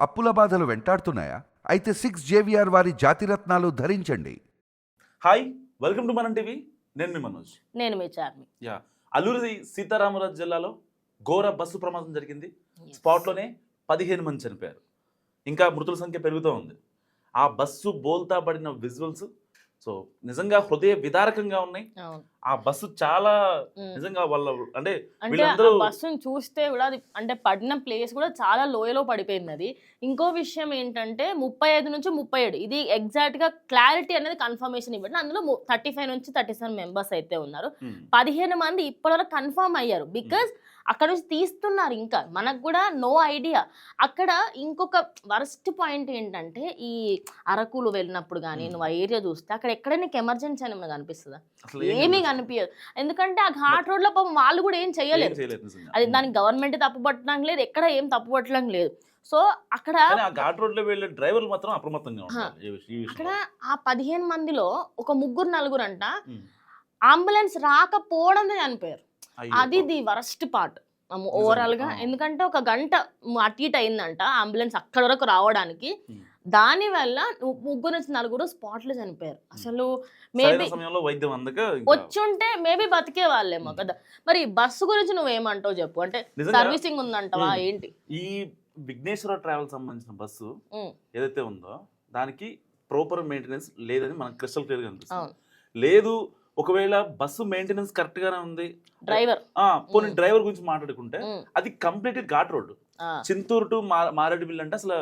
అప్పుల బాధలు వెంటాడుతున్నాయా? అయితే సిక్స్ జేవిఆర్ వారి జాతిరత్నాలు ధరించండి. Hi welcome to Manam TV నేను మీ మనోజ్. నేను మీ చార్మి. యా అల్లూరి సీతారామరాజు జిల్లాలో ఘోర బస్సు ప్రమాదం జరిగింది. స్పాట్లోనే పదిహేను మంది చనిపోయారు. ఇంకా మృతుల సంఖ్య పెరుగుతూ ఉంది. ఆ బస్సు బోల్తా పడిన విజువల్స్ సో నిజంగా హృదయ విదారకంగా ఉన్నాయి. ఆ బస్సు చాలా. నిజంగా వాళ్ళ అంటే వీళ్ళందరూ- ఆ బస్సును చూస్తే కూడా అది అంటే పడిన ప్లేస్ కూడా చాలా లోయలో పడిపోయింది అది. ఇంకో విషయం ఏంటంటే ముప్పై ఐదు నుంచి ముప్పై ఏడు ఇది ఎగ్జాక్ట్గా క్లారిటీ అనేది కన్ఫర్మేషన్ ఇవ్వండి అందులో థర్టీ ఫైవ్ నుంచి థర్టీ సెవెన్ మెంబర్స్ అయితే ఉన్నారు. పదిహేను మంది ఇప్పటివరకు కన్ఫర్మ్ అయ్యారు. బికాజ్ అక్కడ నుంచి తీస్తున్నారు ఇంకా మనకు కూడా నో ఐడియా అక్కడ ఇంకొక వరస్ట్ పాయింట్ ఏంటంటే ఈ అరకులు వెళ్ళినప్పుడు కానీ. నువ్వు ఆ ఏరియా చూస్తే అక్కడ ఎక్కడ నీకు ఎమర్జెన్సీ అని మనకు అనిపిస్తుందా అసలు ఏమీ కనిపించదు. ఎందుకంటే ఆ ఘాట్ రోడ్లో పాపం వాళ్ళు కూడా ఏం చేయలేరు చేయలేదు. అది. దానికి గవర్నమెంట్ తప్పు పట్టడం లేదు ఎక్కడ ఏం తప్పు పట్టడం లేదు సో అక్కడ ఘాట్ రోడ్లో వెళ్ళే డ్రైవర్లు మాత్రం అప్రమత్తంగా అక్కడ ఆ పదిహేను మందిలో ఒక ముగ్గురు నలుగురు అంట. అంబులెన్స్ రాకపోవడమే చనిపోయారు అది. The worst part. ఓవరాల్గా. ఎందుకంటే ఒక గంట అటు ఇటు అయిందంట అంబులెన్స్ అక్కడ వరకు రావడానికి. దాని వల్ల ముగ్గురు నుంచి నలుగురు స్పాట్లో చనిపోయారు అసలు మేబీ వచ్చుంటే మేబీ బతికే వాళ్ళేమో. కదా. మరి బస్సు గురించి నువ్వేమంటావు చెప్పు? అంటే సర్వీసింగ్ ఉందంటవా. ఏంటి? ఈ విఘ్నేశ్వర ట్రావెల్ సంబంధించిన బస్సు ఏదైతే ఉందో దానికి ప్రాపర్ మెయింటెనెన్స్ లేదని మనకు క్రిస్టల్ క్లియర్గా అనిపిస్తుంది లేదు ఒకవేళ బస్సు మెయింటెనెన్స్ కరెక్ట్ గానే ఉంది డ్రైవర్. ఆ పోనీ. డ్రైవర్ గురించి మాట్లాడుకుంటే అది complete ghat road Chintoor to Maredumilli అంటే అసలు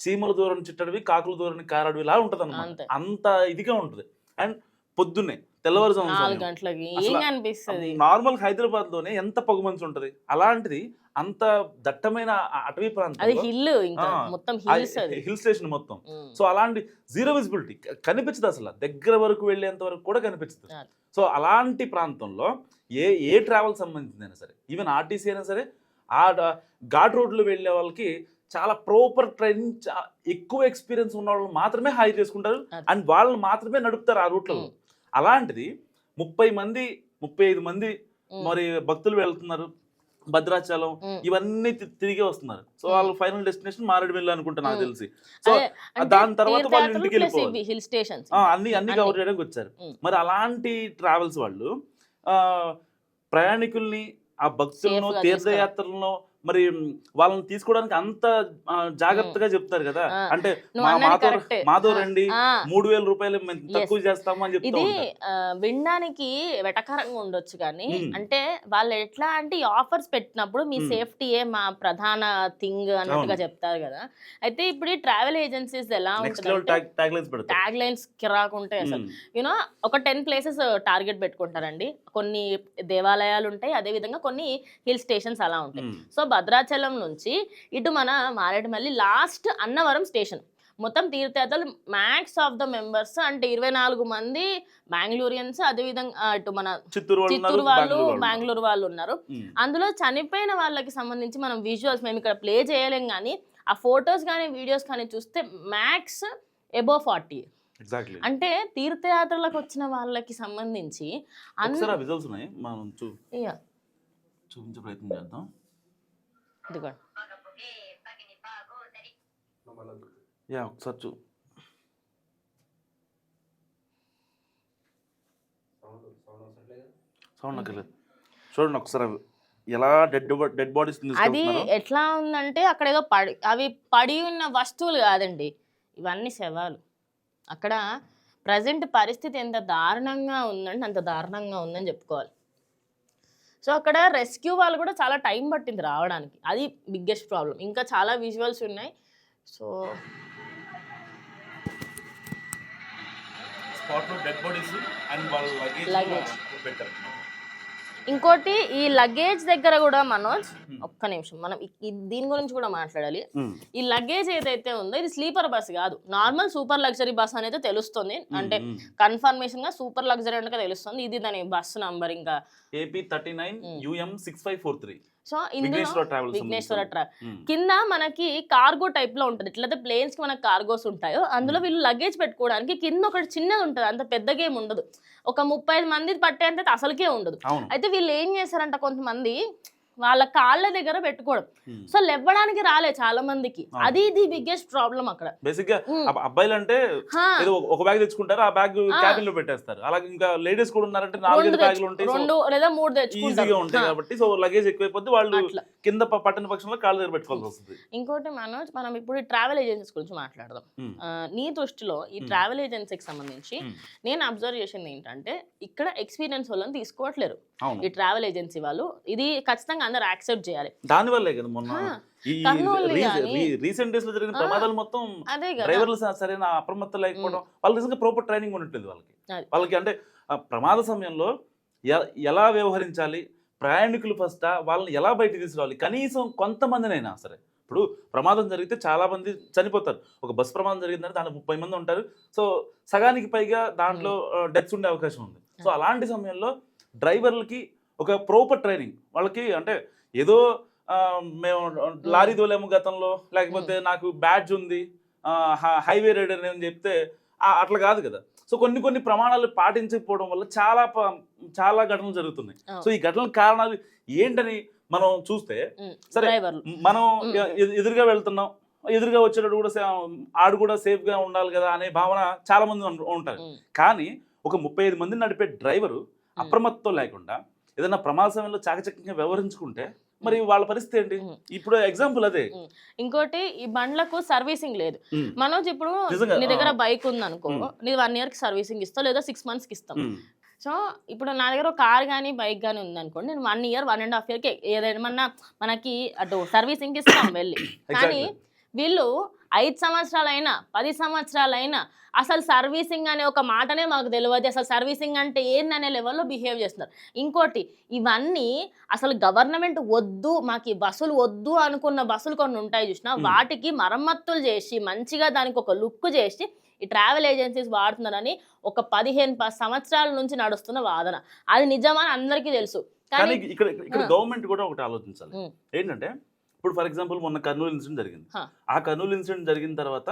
చీమల దూరం చిట్టడివి కాకుల దూరం కారాడివి లా ఉంటది అంతే. అంత ఇదిగా ఉంటది. అండ్ పొద్దున్నే అనిపిస్తుంది? నార్మల్ హైదరాబాద్లోనే ఎంత పొగమంచు ఉంటది? అలాంటిది అంత దట్టమైన అటవీ ప్రాంతం హిల్ హిల్ స్టేషన్ మొత్తం. సో అలాంటి జీరో విజిబిలిటీ కనిపించదు అసలు. దగ్గర వరకు వెళ్ళేంత వరకు కూడా కనిపించదు. సో అలాంటి ప్రాంతంలో ఏ ఏ ట్రావెల్ సంబంధించిందైనా సరే ఈవెన్ ఆర్టీసీ అయినా సరే ఆ ఘాట్ రోడ్లు వెళ్ళే వాళ్ళకి చాలా ప్రాపర్ ట్రైనింగ్ ఎక్కువ ఎక్స్పీరియన్స్ ఉన్న వాళ్ళు మాత్రమే హైర్ చేసుకుంటారు. అండ్ వాళ్ళని మాత్రమే నడుపుతారు ఆ రూట్లో ఉమ్. అలాంటిది ముప్పై మంది ముప్పై ఐదు మంది మరి భక్తులు వెళ్తున్నారు భద్రాచలం. ఇవన్నీ తిరిగి వస్తున్నారు సో. వాళ్ళ ఫైనల్ డెస్టినేషన్ మారేడుమిల్లి అనుకుంటా నాకు. తెలిసి సో దాని తర్వాత వాళ్ళు ఇంటికి వెళ్ళిపోవాలి. హిల్ స్టేషన్స్ అన్ని అన్ని. కవర్ చేయడానికి వచ్చారు. మరి అలాంటి ట్రావెల్స్ వాళ్ళు ఆ, ప్రయాణికుల్ని ఆ భక్తులను తీర్థయాత్రలను మరి వాళ్ళని తీసుకోవడానికి అంత జాగ్రత్తగా చెప్తారు కదా. అంటే మాతో రండి మూడు వేల రూపాయలు తక్కువ చేస్తాము అని ఇది వినడానికి వెటకరంగా ఉండొచ్చు కానీ. అంటే వాళ్ళు ఎట్లా అంటే ఈ ఆఫర్స్ పెట్టినప్పుడు మీ. సేఫ్టీయే మా ప్రధాన థింగ్ అన్నట్టుగా. చెప్తారు కదా. అయితే ఇప్పుడు ఈ ట్రావెల్ ఏజెన్సీస్ ఎలా ఉంటుంది ట్యాగ్ లైన్స్ లైన్స్ కిరాకుంటాయి అసలు. యూనో ఒక టెన్ ప్లేసెస్ టార్గెట్ పెట్టుకుంటారండి. కొన్ని దేవాలయాలు ఉంటాయి అదే విధంగా కొన్ని హిల్ స్టేషన్స్ అలా ఉంటాయి. సో భద్రాచలం నుంచి ఇటు మన మారేడుమల్లి లాస్ట్ అన్నవరం స్టేషన్. మొత్తం తీర్థయాత్రలు మ్యాక్స్ ఆఫ్ ద మెంబర్స్ అంటే ఇరవై నాలుగు మంది బెంగళూరియన్స్ అదేవిధంగా ఇటు మన చిత్తూరు వాళ్ళు బెంగళూరు వాళ్ళు ఉన్నారు. అందులో చనిపోయిన వాళ్ళకి సంబంధించి మనం విజువల్స్ మేము ఇక్కడ ప్లే చేయలేం కానీ ఆ ఫొటోస్ కానీ వీడియోస్ కానీ చూస్తే మ్యాక్స్ ఎబో ఫార్టీ అంటే తీర్థయాత్రలకు వచ్చిన వాళ్ళకి సంబంధించి చూపించే ప్రయత్నం చేద్దాం. ఇదిగోండి యా ఒకసారి చూ. సౌండ్ అక్కర్లేదు చూడండి ఒకసారి అవి. ఎలా డెడ్ డెడ్ బాడీస్ అది ఎట్లా ఉందంటే అక్కడ ఏదో పడి అవి పడి ఉన్న వస్తువులు కాదండి. ఇవన్నీ శవాలు. అక్కడ ప్రజెంట్ పరిస్థితి ఎంత దారుణంగా ఉందంటే అంత దారుణంగా ఉందని చెప్పుకోవాలి. సో అక్కడ రెస్క్యూ వాళ్ళు కూడా చాలా టైం పట్టింది రావడానికి. అది బిగ్గెస్ట్ ప్రాబ్లం ఇంకా చాలా విజువల్స్ ఉన్నాయి. సో స్పాట్లో డెడ్ బాడీస్ అండ్ వాళ్ళ లగేజ్. ఇంకోటి ఈ లగేజ్ దగ్గర కూడా మనోజ్ ఒక్క నిమిషం మనం దీని గురించి కూడా మాట్లాడాలి. ఈ లగేజ్ ఏదైతే ఉందో ఇది స్లీపర్ బస్ కాదు. నార్మల్ సూపర్ లగ్జరీ బస్ అనేది తెలుస్తుంది. అంటే కన్ఫర్మేషన్గా సూపర్ లగ్జరీ అంటే తెలుస్తుంది. ఇది దాని బస్ నంబర్ ఇంకా AP thirty nine. UM six five four three so ఇందులో విఘ్నేశ్వర ట్రావెల్స్ విఘ్నేశ్వర ట్రా కింద మనకి కార్గో టైప్లో ఉంటుంది. ఎట్లయితే ప్లేన్స్కి మనకి కార్గోస్ ఉంటాయో అందులో వీళ్ళు లగేజ్ పెట్టుకోవడానికి కింద ఒకటి చిన్నది ఉంటుంది. అంత పెద్దగా ఏమి ఉండదు. ఒక ముప్పై ఐదు మంది పట్టేంత అసలుకే ఉండదు. అయితే వీళ్ళు ఏం చేశారంట కొంతమంది వాళ్ళ కాళ్ళ దగ్గర పెట్టుకోవడం. సో లేవడానికి రాలే చాలా మందికి. అది ది బిగ్గెస్ట్ ప్రాబ్లం అక్కడ. బేసిక్గా అబ్బాయిలు అంటే ఒక- బ్యాగ్ తెచ్చుకుంటారు ఆ బ్యాగ్. క్యాబిన్లో పెట్టేస్తారు. అలాగే ఇంకా లేడీస్ కూడా ఉన్నారంటే నాలుగైదు రెండు బ్యాగులు ఉంటాయి రెండు లేదా మూడు తెచ్చుకుంటారు. ఉంటాయి కాబట్టి సో లగేజ్ ఎక్కువైపోద్ది వాళ్ళు కింద పట్టణ పక్షంలో కాళ్ళ దగ్గర పెట్టుకోవాల్సి వస్తుంది. ఇంకోటి మనోజ్ మనం ఇప్పుడు ట్రావెల్ ఏజెన్సీస్ గురించి మాట్లాడదాం. నీ దృష్టిలో ఈ. ట్రావెల్ ఏజెన్సీకి సంబంధించి. నేను అబ్జర్వ్ చేసింది ఏంటంటే ఇక్కడ ఎక్స్పీరియన్స్ వాళ్ళని తీసుకోవట్లేరు. ఈ ట్రావెల్ ఏజెన్సీ వాళ్ళు. ఇది ఖచ్చితంగా అందరు యాక్సెప్ట్ చేయాలి. దాని వల్లే కదా మొన్న రీసెంట్ డేస్లో జరిగిన. ప్రమాదాలు మొత్తం డ్రైవర్లు సరైన అప్రమత్తం లేకపోవడం వాళ్ళు నిజంగా ప్రాపర్ ట్రైనింగ్ ఉండట్లేదు వాళ్ళకి. వాళ్ళకి అంటే ప్రమాద సమయంలో ఎలా వ్యవహరించాలి ప్రయాణికులు ఫస్ట్ వాళ్ళని ఎలా బయటికి తీసుకురావాలి కనీసం కొంతమందినైనా సరే. ఇప్పుడు ప్రమాదం జరిగితే చాలా మంది చనిపోతారు. ఒక బస్ ప్రమాదం జరిగిందంటే దాంట్లో ముప్పై మంది ఉంటారు. సో సగానికి పైగా దాంట్లో డెత్స్ ఉండే అవకాశం ఉంది. సో అలాంటి సమయంలో డ్రైవర్లకి ఒక ప్రాపర్ ట్రైనింగ్ వాళ్ళకి అంటే ఏదో మేము లారీ తోలేము గతంలో లేకపోతే నాకు బ్యాడ్జ్ ఉంది హైవే రైడర్ అని చెప్తే అట్లా కాదు కదా సో కొన్ని కొన్ని ప్రమాణాలు పాటించకపోవడం వల్ల చాలా చాలా ఘటనలు జరుగుతున్నాయి. సో ఈ ఘటనల కారణాలు ఏంటని మనం చూస్తే మ్మ్. సరే. మనం ఎదురుగా వెళ్తున్నాం ఎదురుగా వచ్చేటప్పుడు కూడా సే- ఆడు కూడా సేఫ్గా ఉండాలి కదా అనే భావన చాలా మంది ఉంటారు. కానీ ఒక ముప్పై ఐదు మందిని నడిపే డ్రైవరు అప్రమత్తం లేకుండా ఏదైనా ప్రమాద సమయంలో చాకచక్యంగా వ్యవహరించుకుంటే మరి వాళ్ళ పరిస్థితి ఏంటి. ఇప్పుడు ఎగ్జాంపుల్ అదే ఇంకోటి ఈ బండ్లకు సర్వీసింగ్ లేదు. మనోజ్ ఇప్పుడు నీ దగ్గర. బైక్ ఉంది అనుకో. నీ వన్ ఇయర్కి సర్వీసింగ్ ఇస్తావు లేదా సిక్స్ మంత్స్కి ఇస్తాం. సో ఇప్పుడు నా దగ్గర ఒక కార్ కానీ బైక్ కానీ ఉంది అనుకోండి నేను one year one and half ఇయర్కి ఏదేమన్నా మనకి అటు సర్వీసింగ్ ఇస్తాం వెళ్ళి కానీ. వీళ్ళు ఐదు సంవత్సరాలైనా పది సంవత్సరాలైనా అసలు సర్వీసింగ్ అనే ఒక మాటనే మాకు తెలియదు అసలు సర్వీసింగ్ అంటే ఏందనే లెవెల్లో బిహేవ్ చేస్తున్నారు ఇంకోటి ఇవన్నీ అసలు గవర్నమెంట్ వద్దు మాకు బస్సులు వద్దు అనుకున్న బస్సులు కొన్ని ఉంటాయి చూసిన. వాటికి మరమ్మతులు చేసి మంచిగా దానికి ఒక లుక్ చేసి ఈ ట్రావెల్ ఏజెన్సీస్ వాడుతున్నారని ఒక పదిహేను సంవత్సరాల నుంచి నడుస్తున్న వాదన అది నిజమని అందరికీ తెలుసు కానీ ఇక్కడ. గవర్నమెంట్ కూడా ఒకటి ఆలోచించాలి. ఏంటంటే ఇప్పుడు ఫర్ ఎగ్జాంపుల్ మొన్న కర్నూలు ఇన్సిడెంట్ జరిగింది. ఆ కర్నూలు ఇన్సిడెంట్ జరిగిన తర్వాత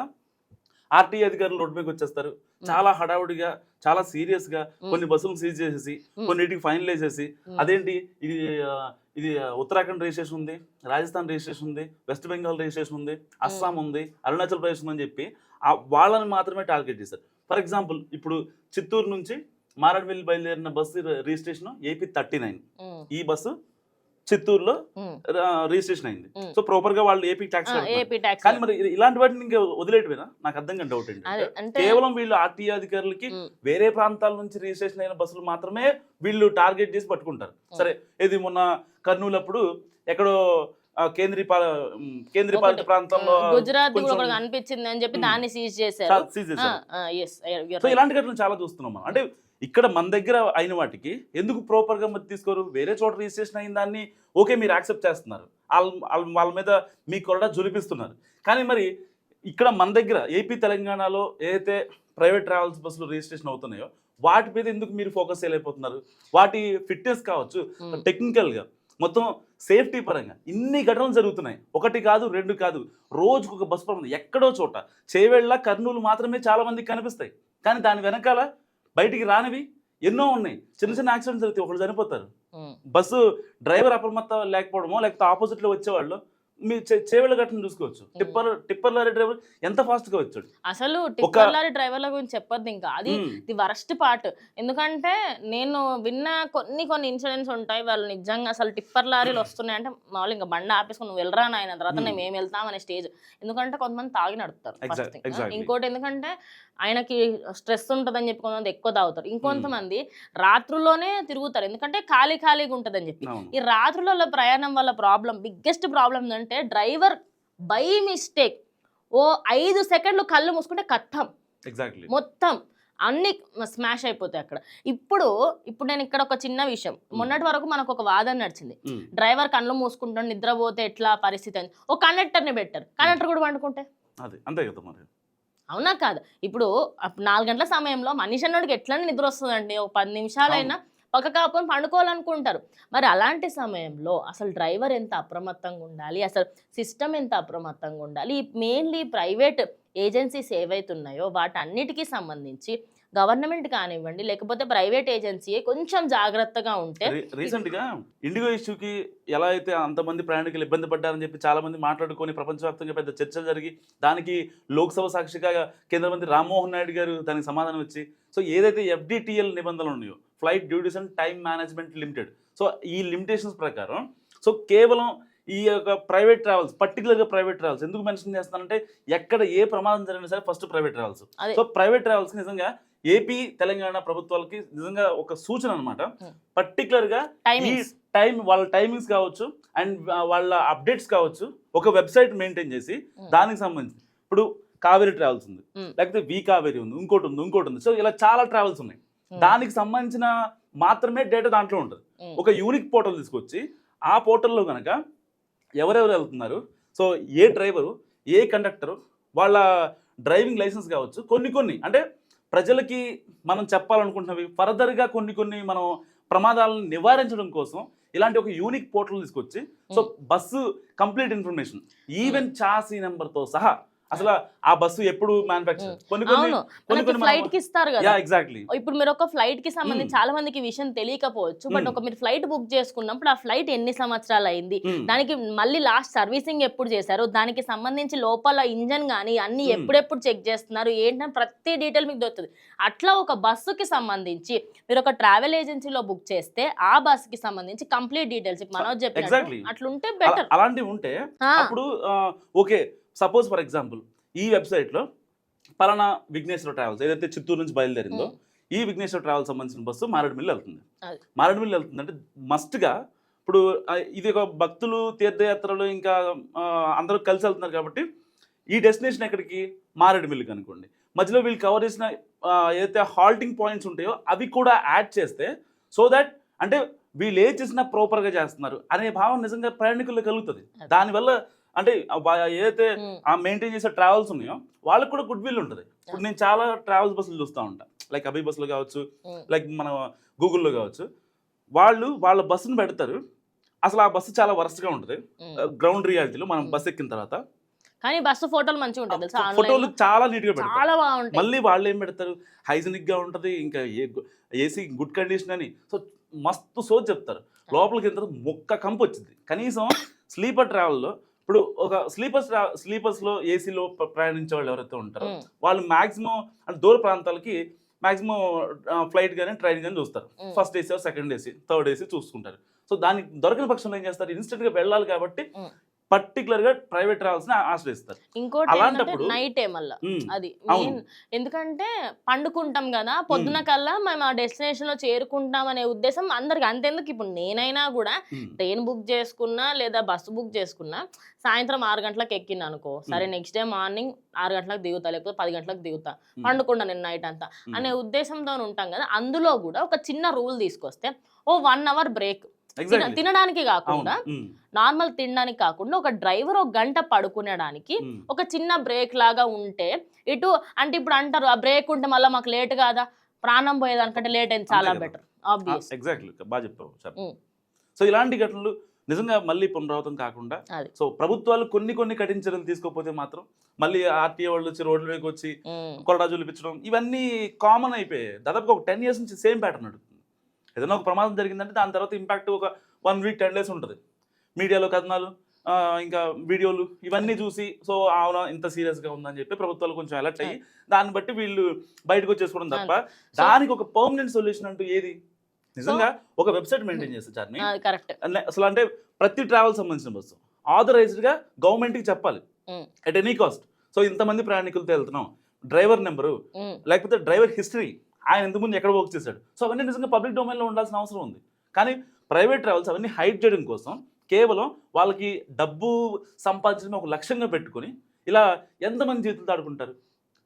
ఆర్టీ అధికారులు రోడ్డు మీదకి వచ్చేస్తారు చాలా హడావుడిగా చాలా సీరియస్గా. కొన్ని బస్సులు సీజ్ చేసేసి. కొన్నిటికి ఫైనల్ వేసేసి. అదేంటి ఇది ఇది ఉత్తరాఖండ్ రిజిస్ట్రేషన్ ఉంది రాజస్థాన్ రిజిస్ట్రేషన్ ఉంది వెస్ట్ బెంగాల్ రిజిస్ట్రేషన్ ఉంది అస్సాం ఉంది అరుణాచల్ ప్రదేశ్ ఉందని చెప్పి ఆ వాళ్ళని మాత్రమే టార్గెట్ చేశారు ఫర్ ఎగ్జాంపుల్ ఇప్పుడు చిత్తూరు నుంచి మారడమిల్లి బయలుదేరిన bus registration AP thirty nine ఈ బస్సు చిత్తూరులో రిజిస్ట్రేషన్ అయింది. సో ప్రాపర్గా వాళ్ళు ఏపీ ట్యాక్స్ కానీ మరి ఇలాంటి వాటిని ఇంకా వదిలేటవేనా నాకు అర్థం కాని డౌట్ అంటే కేవలం వీళ్ళు ఆర్టీఏ అధికారులకి వేరే ప్రాంతాల నుంచి రిజిస్ట్రేషన్ అయిన బస్సులు మాత్రమే వీళ్ళు టార్గెట్ చేసి పట్టుకుంటారు. సరే ఇది మొన్న కర్నూలు అప్పుడు ఎక్కడో కేంద్రీపాల కేంద్రీపాలిత ఒకటి. ప్రాంతంలో గుజరాత్ అనిపించింది అని చెప్పి. దాన్ని సీజ్ చేశారు. సో ఇలాంటి ఘటనలు చాలా చూస్తున్నాం అంటే ఇక్కడ మన దగ్గర అయిన వాటికి ఎందుకు ప్రాపర్గా మరి తీసుకోరు? వేరే చోట రిజిస్ట్రేషన్ అయిన దాన్ని ఓకే మీరు యాక్సెప్ట్ చేస్తున్నారు. వాళ్ళ వాళ్ళ- వాళ్ళ మీద మీ కొరడా జులిపిస్తున్నారు. కానీ మరి ఇక్కడ మన దగ్గర ఏపీ తెలంగాణలో ఏదైతే ప్రైవేట్ ట్రావెల్స్ బస్సులు రిజిస్ట్రేషన్ అవుతున్నాయో వాటి మీద ఎందుకు మీరు ఫోకస్ చేయలేకపోతున్నారు? వాటి ఫిట్నెస్ కావచ్చు ఉమ్. టెక్నికల్గా. మొత్తం సేఫ్టీ పరంగా ఇన్ని ఘటనలు జరుగుతున్నాయి. ఒకటి కాదు రెండు కాదు. రోజుకు ఒక బస్ ప్రమాదం. ఎక్కడో చోట. చేవేళ్ళ కర్నూలు మాత్రమే చాలా మందికి కనిపిస్తాయి. కానీ దాని వెనకాల బయటికి రానివి. ఎన్నో ఉన్నాయి. చిన్న చిన్న యాక్సిడెంట్స్ జరిగితే ఒకళ్ళు చనిపోతారు. బస్సు డ్రైవర్ అప్రమత్తం లేకపోవడమో లేకపోతే ఆపోజిట్లో వచ్చేవాళ్ళు మీ చే- చేవేళ్ళ ఘటన చూసుకోవచ్చు. టిప్పర్ టిప్పర్ లారీ డ్రైవర్ ఎంత fast గా వచ్చాడు? అసలు టిప్పర్ లారీ డ్రైవర్ల గురించి చెప్పొద్దు ఇంకా. అది. The worst part. ఎందుకంటే నేను విన్న కొన్ని కొన్ని ఇన్సిడెంట్స్ ఉంటాయి. వాళ్ళు నిజంగా అసలు టిప్పర్ లారీలు వస్తున్నాయి అంటే మామూలు ఇంకా బండి ఆపేసుకుని నువ్వు వెళ్ళరా నాయన? తర్వాత. మేము. ఏం వెళ్తాం అనే స్టేజ్. ఎందుకంటే కొంతమంది తాగి నడుపుతారు ఫస్ట్. ఇంకోటి ఎందుకంటే ఆయనకి స్ట్రెస్ ఉంటుందని చెప్పి కొంతమంది ఎక్కువ తాగుతారు. ఇంకొంతమంది రాత్రుల్లోనే తిరుగుతారు. ఎందుకంటే ఖాళీ ఖాళీగా ఉంటుందని చెప్పి. ఈ రాత్రులలో ప్రయాణం వల్ల ప్రాబ్లం బిగ్గెస్ట్ ప్రాబ్లం ఏంటంటే డ్రైవర్ బై మిస్టేక్. ఓ ఐదు సెకండ్లు కళ్ళు మూసుకుంటే కట్టం ఎగ్జాక్ట్లీ. మొత్తం అన్ని స్మాష్ అయిపోతాయి అక్కడ. ఇప్పుడు ఇప్పుడు నేను ఇక్కడ ఒక చిన్న విషయం. మొన్నటి వరకు మనకు ఒక వాదన నడిచింది. డ్రైవర్ కళ్ళు మూసుకుంటాడు నిద్రపోతే ఎట్లా పరిస్థితి అని. ఒక కండక్టర్ని పెట్టారు. కండక్టర్ కూడా పండుకుంటే? అదే అంతే కదా మరి. అవునా కాదు. ఇప్పుడు నాలుగు గంటల సమయంలో మనిషి అన్నోడికి ఎట్లా నిద్ర వస్తుందండి? ఒక పది నిమిషాలైనా పక్క కాపుకొని పండుకోవాలనుకుంటారు. మరి అలాంటి సమయంలో అసలు డ్రైవర్ ఎంత అప్రమత్తంగా ఉండాలి? అసలు సిస్టమ్ ఎంత అప్రమత్తంగా ఉండాలి? మెయిన్లీ ప్రైవేట్ ఏజెన్సీస్ ఏవైతున్నాయో వాటన్నిటికీ సంబంధించి గవర్నమెంట్ కానివ్వండి లేకపోతే ప్రైవేట్ ఏజెన్సీ కొంచెం జాగ్రత్తగా ఉంటే రీసెంట్గా ఇండిగో ఇష్యూకి ఎలా అయితే అంతమంది ప్రయాణికులు ఇబ్బంది పడ్డారని చెప్పి చాలా మంది మాట్లాడుకొని ప్రపంచవ్యాప్తంగా పెద్ద చర్చ జరిగి దానికి లోక్సభ సాక్షిగా కేంద్ర మంత్రి రామ్మోహన్ నాయుడు గారు దానికి సమాధానం ఇచ్చి సో ఏదైతే ఎఫ్డిటిఎల్ నిబంధనలు ఉన్నాయో flight duties and time management limited so ఈ లిమిటేషన్స్ ప్రకారం సో కేవలం ఈ యొక్క ప్రైవేట్ ట్రావెల్స్ పర్టికులర్గా ప్రైవేట్ ట్రావెల్స్ ఎందుకు మెన్షన్ చేస్తానంటే ఎక్కడ ఏ ప్రమాదం జరిగినా సరే first private travels. So private travels నిజంగా ఏపీ తెలంగాణ ప్రభుత్వాలకి నిజంగా ఒక సూచన అనమాట Hmm. పర్టికులర్గా ఈ టైం వాళ్ళ టైమింగ్స్ కావచ్చు అండ్ వాళ్ళ అప్డేట్స్ కావచ్చు ఒక వెబ్సైట్ మెయింటైన్ చేసి Hmm. దానికి సంబంధించి ఇప్పుడు కావేరి ట్రావెల్స్ ఉంది Hmm. లేకపోతే వి కావేరి ఉంది ఇంకోటి ఉంది ఇంకోటి ఉంది సో ఇలా చాలా ట్రావెల్స్ ఉన్నాయి. దానికి సంబంధించిన మాత్రమే డేటా దాంట్లో ఉంటుంది. ఒక యూనిక్ పోర్టల్ తీసుకొచ్చి ఆ పోర్టల్లో కనుక ఎవరెవరు వెళ్తున్నారు? సో ఏ డ్రైవరు ఏ కండక్టరు వాళ్ళ డ్రైవింగ్ లైసెన్స్ కావచ్చు కొన్ని కొన్ని. అంటే ప్రజలకి మనం చెప్పాలనుకుంటున్నవి ఫర్దర్గా కొన్ని కొన్ని మనం ప్రమాదాలను నివారించడం కోసం ఇలాంటి ఒక యూనిక్ పోర్టల్ తీసుకొచ్చి so bus complete information even chassis నెంబర్తో సహా అసలు ఆ బస్సు ఎప్పుడు మ్యానుఫ్యాక్చర్ కొన్ని కొన్ని కొన్ని ఫ్లైట్కి ఇస్తారు యా కదా ఎగ్జాక్ట్లీ ఇప్పుడు మీరు ఒక ఫ్లైట్కి సంబంధించి Hmm. చాలా మందికి విషయం తెలియకపోవచ్చు బట్ Hmm. ఒక మీరు ఫ్లైట్ బుక్ చేసుకున్నప్పుడు ఆ ఫ్లైట్ ఎన్ని సంవత్సరాలు అయింది? దానికి మళ్ళీ లాస్ట్ సర్వీసింగ్ ఎప్పుడు చేశారు? దానికి సంబంధించి లోపల ఇంజన్ కానీ అన్ని Hmm. ఎప్పుడెప్పుడు చెక్ చేస్తున్నారు? ఏంటని ప్రతి డీటెయిల్ మీకు దొరుకుతుంది. అట్లా ఒక బస్సుకి సంబంధించి మీరు ఒక ట్రావెల్ ఏజెన్సీలో బుక్ చేస్తే ఆ బస్సుకి సంబంధించి కంప్లీట్ డీటెయిల్స్ మనోజ్ చెప్పినట్టు Exactly. అట్లుంటే బెటర్ అలాంటివి ఉంటే అప్పుడు ఓకే సపోజ్ ఫర్ ఎగ్జాంపుల్ ఈ వెబ్సైట్లో పలానా విఘ్నేశ్వర ట్రావెల్స్ ఏదైతే చిత్తూరు నుంచి బయలుదేరిందో ఈ విఘ్నేశ్వర ట్రావెల్స్ సంబంధించిన బస్సు మారేడుమిల్లి వెళ్తుంది. మారేడుమిల్లి వెళ్తుంది అంటే మస్ట్గా ఇప్పుడు ఇది ఒక భక్తులు తీర్థయాత్రలు ఇంకా అందరూ కలిసి వెళ్తున్నారు కాబట్టి ఈ డెస్టినేషన్ ఎక్కడికి? మారేడుమిల్లికి అనుకోండి. మధ్యలో వీళ్ళు కవర్ చేసిన ఏదైతే హాల్టింగ్ పాయింట్స్ ఉంటాయో అవి కూడా యాడ్ చేస్తే సో దట్ అంటే వీళ్ళు ఏ చేసినా ప్రాపర్గా చేస్తున్నారు అనే భావం నిజంగా ప్రయాణికుల్లో కలుగుతుంది. దానివల్ల అంటే ఏదైతే ఆ మెయింటైన్ చేసే ట్రావెల్స్ ఉన్నాయో వాళ్ళకి కూడా గుడ్ విల్ ఉంటుంది ఇప్పుడు నేను చాలా ట్రావెల్స్ బస్సులు చూస్తూ ఉంటాను లైక్ అభి బస్సులు కావచ్చు లైక్ మన గూగుల్లో కావచ్చు. వాళ్ళు వాళ్ళ బస్సును పెడతారు. అసలు ఆ బస్సు చాలా వరస్ట్గా ఉంటుంది. గ్రౌండ్ రియాలిటీలో మనం Mm. బస్ ఎక్కిన తర్వాత. కానీ బస్సు ఫోటోలు మంచిగా ఉంటాయి ఫోటోలు. చాలా నీట్గా పెడతారు. చాలా బాగుంటాయి. మళ్ళీ వాళ్ళు ఏం పెడతారు? హైజనిక్గా ఉంటది ఇంకా ఏసీ గుడ్ కండిషన్ అని. సో మస్తు సోచ్ చెప్తారు. లోపలికి ఎంత మొక్క కంపు వచ్చింది కనీసం స్లీపర్ ట్రావెల్లో ఇప్పుడు ఒక స్లీపర్స్ స్లీపర్స్లో ఏసీలో ప్రయాణించే వాళ్ళు ఎవరైతే ఉంటారో వాళ్ళు మాక్సిమం అంటే దూర ప్రాంతాలకి మాక్సిమం ఫ్లైట్ కానీ ట్రైన్ కానీ చూస్తారు. First AC second AC third AC చూసుకుంటారు సో దానికి దొరకని పక్షంలో ఏం చేస్తారు? ఇన్స్టెంట్గా వెళ్ళాలి కాబట్టి ఉమ్. పర్టికులర్గా ప్రైవేట్ ట్రావెల్స్ ఆశ్రయిస్తారు ఇంకోటి నైటే మళ్ళా. అది ఎందుకంటే పండుకుంటాం కదా పొద్దున కల్లా మేము ఆ డెస్టినేషన్లో చేరుకుంటాం అనే ఉద్దేశం అందరికి అంతెందుకు ఇప్పుడు నేనైనా కూడా. ట్రైన్ బుక్ చేసుకున్నా లేదా బస్సు బుక్ చేసుకున్నా సాయంత్రం ఆరు గంటలకు ఎక్కిన అనుకో సరే నెక్స్ట్ డే మార్నింగ్ ఆరు గంటలకు దిగుతా లేకపోతే పది గంటలకు దిగుతా పండుకున్నా నేను నైట్ అంతా. అనే ఉద్దేశంతో ఉంటాం కదా అందులో కూడా ఒక చిన్న రూల్ తీసుకొస్తే ఓ వన్ అవర్ బ్రేక్. తినడానికి కాకుండా. నార్మల్ తినడానికి కాకుండా ఒక డ్రైవర్ ఒక గంట పడుకునేడానికి. ఒక చిన్న బ్రేక్ లాగా ఉంటే ఇటు అంటే ఇప్పుడు అంటారు ఆ బ్రేక్ ఉంటే మళ్ళీ మాకు లేట్ కాదా ప్రాణం పోయేదానికంటే లేట్ అయింది చాలా. బెటర్ ఎగ్జాక్ట్లీ బాగా. సో ఇలాంటి ఘటనలు నిజంగా మళ్ళీ పునరావృతం కాకుండా. సో ప్రభుత్వాలు కొన్ని కొన్ని కఠిన చర్యలు తీసుకోకపోతే మాత్రం మళ్ళీ ఆర్టీఏ వాళ్ళు వచ్చి రోడ్ల మీదకి వచ్చి కొరడా చూపించడం ఇవన్నీ కామన్ అయిపోయాయి దాదాపుగా ఒక టెన్ ఇయర్స్ నుంచి సేమ్ ప్యాటర్న్ నడుస్తుంది ఏదైనా ఒక ప్రమాదం జరిగిందంటే దాని తర్వాత ఇంపాక్ట్ ఒక వన్ వీక్ టెన్ డేస్ ఉంటుంది. మీడియాలో కథనాలు ఇంకా వీడియోలు ఇవన్నీ చూసి సో అవునా ఇంత సీరియస్గా ఉందని చెప్పి ప్రభుత్వాలు కొంచెం అలర్ట్ అయ్యి దాన్ని బట్టి వీళ్ళు బయటకు వచ్చేసుకోవడం తప్ప దానికి ఒక పర్మనెంట్ సొల్యూషన్ అంటూ ఏది? నిజంగా ఒక వెబ్సైట్ మెయింటైన్ చేస్తారు అసలు అంటే ప్రతి ట్రావెల్ సంబంధించిన బస్సు ఆథరైజ్డ్గా గవర్నమెంట్కి చెప్పాలి. అట్ ఎనీ కాస్ట్ సో ఇంతమంది ప్రయాణికులతో వెళ్తున్నాం. డ్రైవర్ నెంబరు లేకపోతే డ్రైవర్ హిస్టరీ ఆయన ఇంతకుముందు ఎక్కడ వర్క్ చేశాడు? సో అవన్నీ నిజంగా పబ్లిక్ డొమైన్లో ఉండాల్సిన అవసరం ఉంది. కానీ ప్రైవేట్ ట్రావెల్స్ అవన్నీ హైడ్ చేయడం కోసం కేవలం వాళ్ళకి డబ్బు సంపాదించడం ఒక లక్ష్యంగా పెట్టుకొని ఇలా ఎంతమంది జీవితాలు దాడుకుంటారు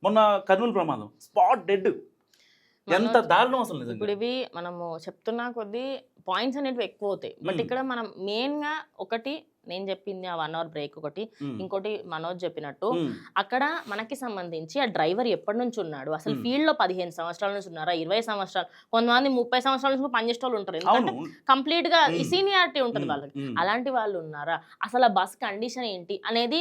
మొన్న కర్నూలు ప్రమాదం. స్పాట్ డెడ్ ఎంత దారుణం అసలు ఇప్పుడు ఇవి మనము చెప్తున్నా కొద్దీ పాయింట్స్ అనేవి ఎక్కువ అవుతాయి బట్. ఇక్కడ మనం మెయిన్గా ఒకటి నేను చెప్పింది ఆ వన్ అవర్ బ్రేక్ ఒకటి ఇంకోటి మనోజ్ చెప్పినట్టు అక్కడ మనకి సంబంధించి ఆ డ్రైవర్ ఎప్పటి నుంచి ఉన్నాడు? అసలు. ఫీల్డ్లో పదిహేను సంవత్సరాల నుంచి ఉన్నారా? ఇరవై సంవత్సరాలు కొంతమంది ముప్పై సంవత్సరాల నుంచి పనిచేసే వాళ్ళు ఉంటారు. ఎందుకంటే కంప్లీట్గా. సీనియారిటీ ఉంటుంది వాళ్ళకి. అలాంటి వాళ్ళు ఉన్నారా? అసలు ఆ బస్ కండిషన్ ఏంటి? అనేది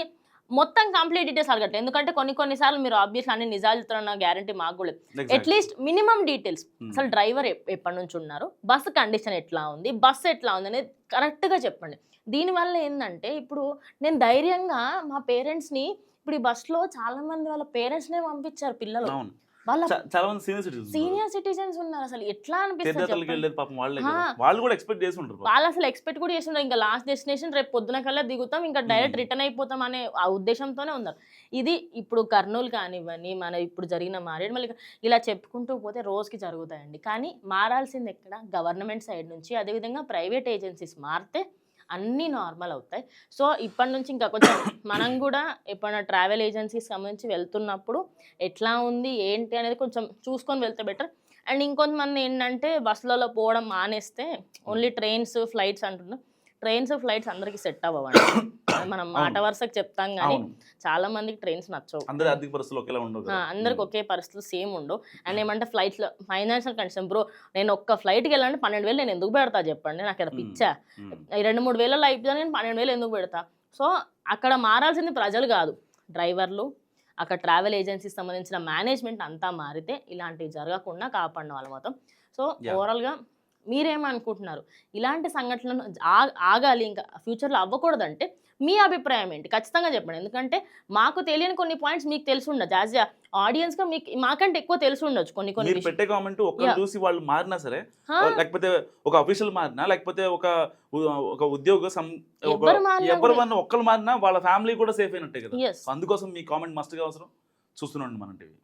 మొత్తం కంప్లీట్ డీటెయిల్స్ అడగట్లేదు. ఎందుకంటే కొన్ని కొన్నిసార్లు మీరు ఆబ్వియస్లీ అన్ని నిజాలు చెప్తున్న గ్యారంటీ మాకు కూడా. At least minimum details. అసలు డ్రైవర్ ఎప్- ఎప్పటి నుంచి ఉన్నారు? బస్సు కండిషన్ ఎట్లా ఉంది? బస్సు ఎట్లా ఉంది అనేది కరెక్ట్గా చెప్పండి. దీనివల్ల ఏంటంటే ఇప్పుడు నేను ధైర్యంగా మా పేరెంట్స్ని ఇప్పుడు ఈ బస్సులో చాలా మంది వాళ్ళ పేరెంట్స్నే పంపించారు పిల్లలు. వాళ్ళ చా- చాలా మంది సీనియర్ సిటిజన్స్ సీనియర్ సిటిజన్స్ ఉన్నారు అసలు. ఎట్లా అనిపిస్తుంది పాపం వాళ్ళే కూడా ఎక్స్పెక్ట్ చేసి ఉంటారు. వాళ్ళు అసలు ఎక్స్పెక్ట్ కూడా చేస్తున్నారు ఇంకా లాస్ట్ డెస్టినేషన్ రేపు పొద్దున కల్లా దిగుతాం ఇంకా డైరెక్ట్. రిటర్న్ అయిపోతాం అనే ఆ ఉద్దేశంతోనే ఉన్నారు. ఇది ఇప్పుడు కర్నూలు కానివ్వని మన ఇప్పుడు జరిగిన మారేడుమల్లి ఇలా చెప్పుకుంటూ పోతే రోజుకి జరుగుతాయండి. కానీ మారాల్సింది ఎక్కడ? గవర్నమెంట్ సైడ్ నుంచి. అదేవిధంగా ప్రైవేట్ ఏజెన్సీస్ మారితే అన్నీ నార్మల్ అవుతాయి. సో ఇప్పటి నుంచి ఇంకా కొంచెం మనం కూడా ఎప్పుడైనా ట్రావెల్ ఏజెన్సీస్ సంబంధించి వెళ్తున్నప్పుడు ఎట్లా ఉంది ఏంటి అనేది కొంచెం చూసుకొని వెళ్తే బెటర్. అండ్ ఇంకొంతమంది ఏంటంటే బస్సులలో పోవడం మానేస్తే ఓన్లీ ట్రైన్స్ ఫ్లైట్స్ అంటున్నాం ట్రైన్స్ ఫ్లైట్స్ అందరికి సెట్ అవ్వండి మనం మాట. వరుసకు చెప్తాం కానీ చాలా మందికి ట్రైన్స్ నచ్చవు. అందరి ఆర్థిక పరిస్థితులు ఒకేలా ఉండవు ఆ, కదా. అందరికి ఒకే పరిస్థితులు సేమ్ ఉండవు. అండ్ ఏమంటే ఫ్లైట్స్లో ఫైనాన్షియల్ కండిషన్ బ్రో నేను ఒక్క ఫ్లైట్కి వెళ్ళాలంటే పన్నెండు వేలు నేను ఎందుకు పెడతా చెప్పండి? నాకు Hmm. పిచ్చా. రెండు మూడు వేలలో అయిపోయింది నేను పన్నెండు వేలు ఎందుకు పెడతా? సో అక్కడ మారాల్సింది ప్రజలు కాదు. డ్రైవర్లు అక్కడ ట్రావెల్ ఏజెన్సీకి సంబంధించిన మేనేజ్మెంట్ అంతా మారితే ఇలాంటివి జరగకుండా కాపాడిన వాళ్ళు మొత్తం సో. ఓవరాల్గా మీరేమనుకుంటున్నారు? ఇలాంటి సంఘటనలు ఆగాలి ఇంకా ఫ్యూచర్లో అవ్వకూడదంటే మీ అభిప్రాయం ఏంటి? ఖచ్చితంగా చెప్పండి. ఎందుకంటే మాకు తెలియని కొన్ని పాయింట్స్ మీకు తెలిసి ఉండొచ్చు యాజ్ ఆడియన్స్గా మీకు మాకంటే ఎక్కువ తెలిసి ఉండొచ్చు కొన్ని కొన్ని పెట్టే కామెంట్ Yeah. చూసి వాళ్ళు మారినా సరే లేకపోతే ఒక అఫీషియల్ మారినా లేకపోతే ఒక ఒక ఉద్యోగ ఒక- ఎవరు మారినా ఒక్కరు మారినా వాళ్ళ ఫ్యామిలీ కూడా సేఫ్ అయినట్టే కదా. అందుకోసం మీ కామెంట్ మస్ట్గా అవసరం చూస్తున్నాండి మన టీవీ.